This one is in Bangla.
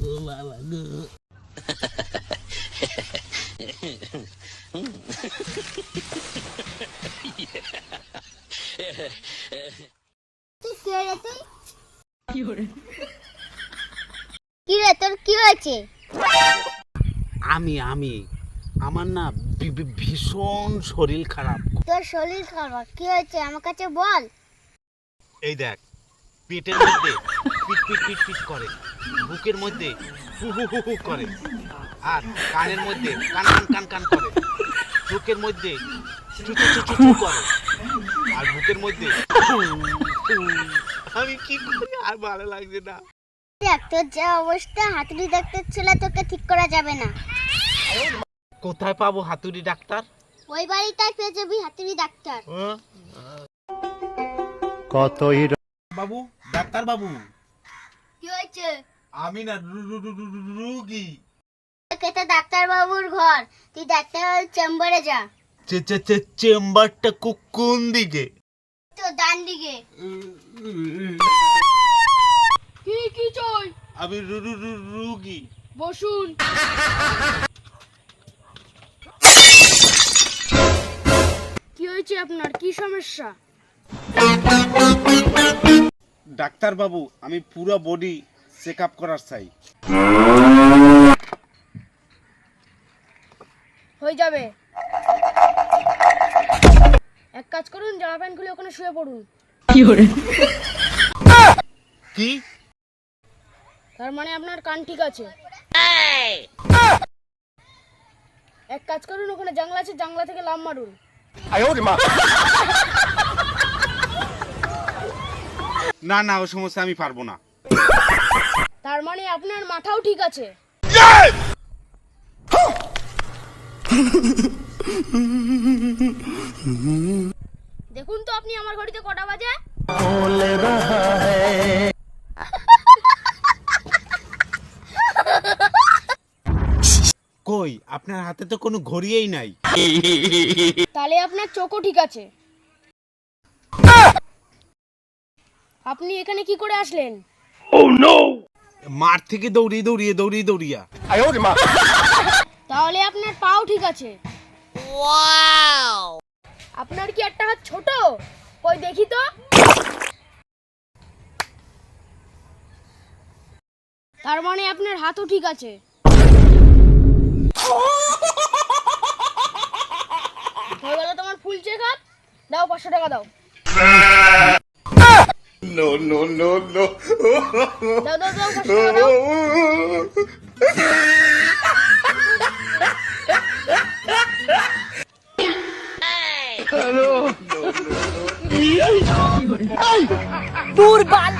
গো বাবা গো তুই কে রে তোর কি হয়েছে আমি আমি। আমার না ভীষণ শরীর খারাপ। তোর শরীর খারাপ। কি হয়েছে? আমার কাছে বল। এই দেখ পেটের মধ্যে পিট পিট পিট পিট করে। বুকের মধ্যে হু হু হু হু করে। আর কানের মধ্যে কান কান কান কান করে। চোখের মধ্যে চু চু চু করে। আর বুকের মধ্যে। আমি কি করি? আর ভালো লাগছে না। দেখ তোর যা অবস্থা হাতুড়ি ডাক্তার ছেলে তোকে ঠিক করা যাবে না। কোথায় পাবো হাতুড়ি ডাক্তার? ওই বাড়িটাই পেয়ে যাবি হাতুড়ি ডাক্তার। কতই বাবু ডাক্তার বাবু কি হয়েছে? আমি না রু- রু- রু- রু- রু- রুগী। এটা ডাক্তার বাবুর ঘর। তুই ডাক্তার চেম্বারে যা। চে- চে- চে- চেম্বারটা কোন দিকে? তো ডান দিকে। কি কি চাই? আমি রু- রু- রু- রুগী। বসুন। কি হয়েছে আপনার? কি সমস্যা? ডাক্তার বাবু আমি পুরো বডি চেক আপ করার চাই। হয়ে যাবে। এক কাজ করুন জামা প্যান্ট খুলে ওখানে শুয়ে পড়ুন। কি করে? কি? তার মানে আপনার কান ঠিক আছে। এক কাজ করুন ওখানে জানলা আছে জানলা থেকে লাম মারুন। না না ও সমস্যা আমি পারব না। তার মানে আপনার মাথাও ঠিক আছে? দেখুন তো আপনি আমার ঘড়িতে কটা বাজে। কই আপনার হাতে তো কোনো ঘড়িয়েই নাই। তাহলে আপনার চোখও ঠিক আছে। আপনি এখানে কি করে আসলেন? ও নো মাঠ থেকে দৌড়িয়ে দৌড়িয়ে দৌড়িয়ে দৌড়িয়া। তাহলে আপনার পাও ঠিক আছে। আপনার কি একটা হাত ছোট? কই দেখি তো। তার মানে আপনার হাতও ঠিক আছে। হয়ে গেল তোমার ফুল চেক আপ দাও পাঁচশো টাকা দাও। দাও দাও দাও পাঁচশো টাকা দাও দূর বাল